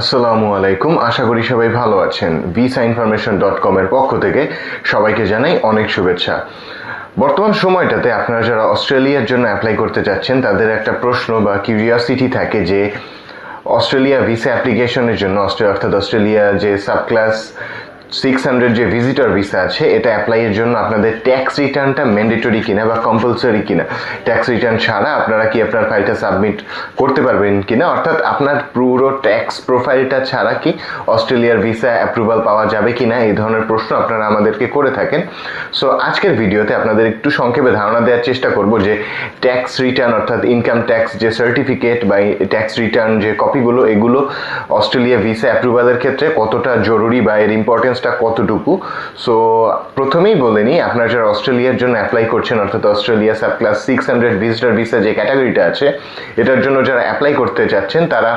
আসসালামু আলাইকুম। আশা করি সবাই ভালো আছেন। ভিসা ইনফরমেশন ডট কমের পক্ষ থেকে সবাইকে জানাই অনেক শুভেচ্ছা। বর্তমান সময়টাতে আপনারা যারা অস্ট্রেলিয়ার জন্য অ্যাপ্লাই করতে চাচ্ছেন তাদের একটা প্রশ্ন বা কিউরিয়াসিটি থাকে যে, অস্ট্রেলিয়া ভিসা অ্যাপ্লিকেশনের জন্য অস্ট্রেলিয়া অর্থাৎ অস্ট্রেলিয়া যে সাব ক্লাস সিক্স হান্ড্রেড যে ভিজিটর ভিসা আছে, এটা অ্যাপ্লাইয়ের জন্য আপনাদের ট্যাক্স রিটার্নটা ম্যান্ডেটরি কিনা বা কম্পালসারি কিনা। ট্যাক্স রিটার্ন ছাড়া আপনারা কি আপনার ফাইলটা সাবমিট করতে পারবেন কিনা? অর্থাৎ আপনার পুরো ট্যাক্স প্রোফাইলটা ছাড়া কি অস্ট্রেলিয়ার ভিসা অ্যাপ্রুভাল পাওয়া যাবে কিনা? এই ধরনের প্রশ্ন আপনারা আমাদেরকে করে থাকেন। সো আজকের ভিডিওতে আপনাদের একটু সংক্ষেপে ধারণা দেওয়ার চেষ্টা করব যে ট্যাক্স রিটার্ন অর্থাৎ ইনকাম ট্যাক্স যে সার্টিফিকেট বা ট্যাক্স রিটার্ন যে কপিগুলো এগুলো অস্ট্রেলিয়া ভিসা অ্যাপ্রুভালের ক্ষেত্রে কতটা জরুরি বা এর ইম্পর্টেন্সটা কতটুকু? সো প্রথমেই বলে নিই, আপনারা যারা অস্ট্রেলিয়ার জন্য অ্যাপ্লাই করছেন, অর্থাৎ Australia sub class six hundred visitor visa যে ক্যাটাগরিটা আছে, এটার জন্য যারা অ্যাপ্লাই করতে চাচ্ছেন তারা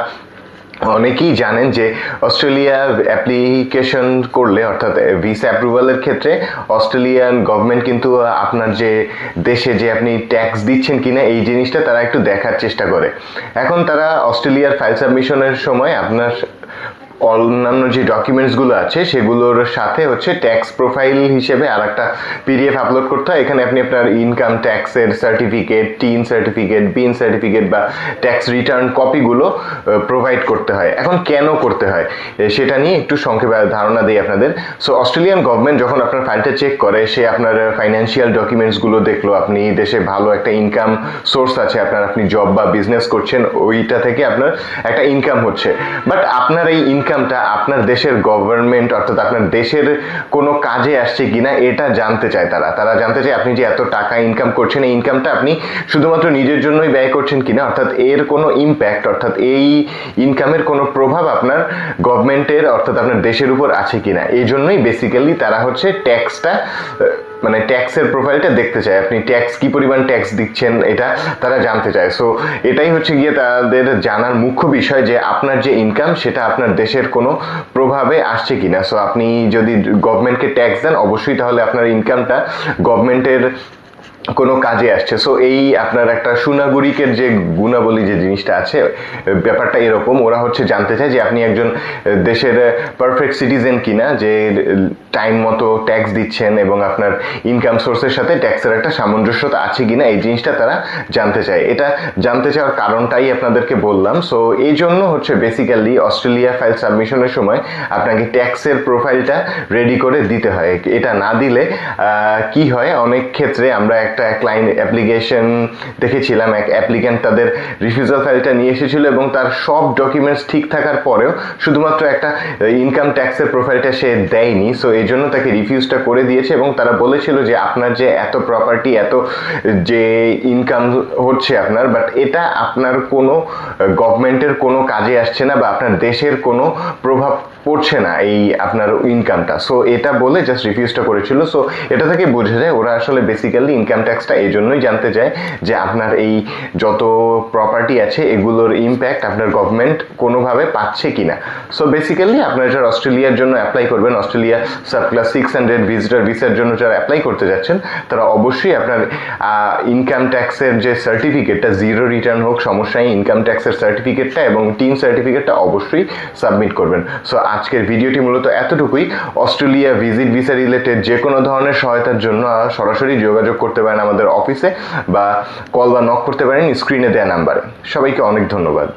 অনেকেই জানেন যে অস্ট্রেলিয়া অ্যাপ্লিকেশন করলে, অর্থাৎ ভিসা অ্যাপ্রুভালের ক্ষেত্রে অস্ট্রেলিয়ান গভর্নমেন্ট কিন্তু আপনার যে দেশে যে আপনি ট্যাক্স দিচ্ছেন কিনা, এই জিনিসটা তারা একটু দেখার চেষ্টা করে। এখন তারা অস্ট্রেলিয়ার ফাইল সাবমিশনের সময় আপনার অন্যান্য যে ডকুমেন্টসগুলো আছে, সেগুলোর সাথে হচ্ছে ট্যাক্স প্রোফাইল হিসেবে আর একটা পিডিএফ আপলোড করতে হয়। এখানে আপনি আপনার ইনকাম ট্যাক্সের certificate TIN certificate BIN certificate বা ট্যাক্স রিটার্ন কপিগুলো প্রোভাইড করতে হয়। এখন কেন করতে হয়? সেটা নিয়ে একটু সংক্ষেপে ধারণা দিই আপনাদের। সো অস্ট্রেলিয়ান গভর্নমেন্ট যখন আপনার ফাইলটা চেক করে, সে আপনার ফাইন্যান্সিয়াল ডকুমেন্টসগুলো দেখল। আপনি দেশে ভালো একটা ইনকাম সোর্স আছে, আপনার, আপনি জব বা বিজনেস করছেন, ওইটা থেকে আপনার একটা ইনকাম হচ্ছে। বাট আপনার এই ইনকামটা আপনার দেশের গভর্নমেন্ট অর্থাৎ আপনার দেশের কোনো কাজে আসছে কিনা, এটা জানতে চায় তারা। তারা জানতে চায় আপনি যে এত টাকা ইনকাম করছেন, এই ইনকামটা আপনি শুধুমাত্র নিজের জন্যই ব্যয় করছেন কিনা, অর্থাৎ এর কোনো ইম্প্যাক্ট অর্থাৎ এই ইনকামের কোনো প্রভাব আপনার গভর্নমেন্টের অর্থাৎ আপনার দেশের উপর আছে কিনা। এই জন্যই বেসিক্যালি তারা হচ্ছে ট্যাক্সটা মানে ট্যাক্সের প্রোফাইলটা দেখতে চায়। আপনি ট্যাক্স কী পরিমাণ ট্যাক্স দিচ্ছেন, এটা তারা জানতে চায়। সো এটাই হচ্ছে গিয়ে তাদের জানার মুখ্য বিষয় যে আপনার যে ইনকাম সেটা আপনার দেশের কোনো প্রভাবে আসছে কি না সো আপনি যদি গভর্নমেন্টকে ট্যাক্স দেন, অবশ্যই তাহলে আপনার ইনকামটা গভর্নমেন্টের কোনো কাজে আসছে। সো এই আপনার একটা সুনাগরিকের যে গুণাবলী যে জিনিসটা আছে, ব্যাপারটা এরকম। ওরা হচ্ছে জানতে চায় যে আপনি একজন দেশের পারফেক্ট সিটিজেন কিনা, যে টাইম মতো ট্যাক্স দিচ্ছেন এবং আপনার ইনকাম সোর্সের সাথে ট্যাক্সের একটা সামঞ্জস্যতা আছে কিনা, এই জিনিসটা তারা জানতে চায়। এটা জানতে চাওয়ার কারণটাই আপনাদেরকে বললাম। সো এই জন্য হচ্ছে বেসিক্যালি অস্ট্রেলিয়া ফাইল সাবমিশনের সময় আপনাকে ট্যাক্সের প্রোফাইলটা রেডি করে দিতে হয়। এটা না দিলে কি হয়? অনেক ক্ষেত্রে আমরা একটা ক্লায়েন্ট অ্যাপ্লিকেশন দেখেছিলাম, এক অ্যাপ্লিক্যান্ট তাদের রিফিউজাল ফাইলটা নিয়ে এসেছিল এবং তার সব ডকুমেন্টস ঠিক থাকার পরেও শুধুমাত্র একটা ইনকাম ট্যাক্সের প্রোফাইলটা সে দেয়নি সো এই জন্য তাকে রিফিউজটা করে দিয়েছে এবং তারা বলেছিল যে আপনার যে এত প্রপার্টি এত যে ইনকাম হচ্ছে আপনার বাট এটা আপনার কোনো গভর্নমেন্টের কোনো কাজে আসছে না বা আপনার দেশের কোনো প্রভাব পড়ছে না এই আপনার ইনকামটা সো এটা বলে জাস্ট রিফিউজটা করেছিল সো এটা থেকে বোঝা যায় ওরা আসলে বেসিক্যালি ইনকাম ট্যাক্সটা এই জন্যই জানতে চায় যে আপনার এই যত প্রপার্টি আছে, এগুলোর ইম্প্যাক্ট আপনার গভর্নমেন্ট কোনোভাবে পাচ্ছে কিনা। সো বেসিক্যালি আপনারা যারা অস্ট্রেলিয়ার জন্য অ্যাপ্লাই করবেন, Australia sub class six hundred visitor ভিসার জন্য যারা অ্যাপ্লাই করতে যাচ্ছেন, তারা অবশ্যই আপনার ইনকাম ট্যাক্সের যে সার্টিফিকেটটা জিরো রিটার্ন হোক, সমস্যা নেই ইনকাম ট্যাক্সের সার্টিফিকেটটা এবং টিন সার্টিফিকেটটা অবশ্যই সাবমিট করবেন। সো আজকের ভিডিওটি মূলত এতটুকুই। অস্ট্রেলিয়া ভিজিট ভিসা রিলেটেড যে কোনো ধরনের সহায়তার জন্য সরাসরি যোগাযোগ করতে পারেন আমাদের অফিসে বা কল বা নক করতে পারেন স্ক্রিনে দেওয়া নাম্বারে সবাইকে অনেক ধন্যবাদ।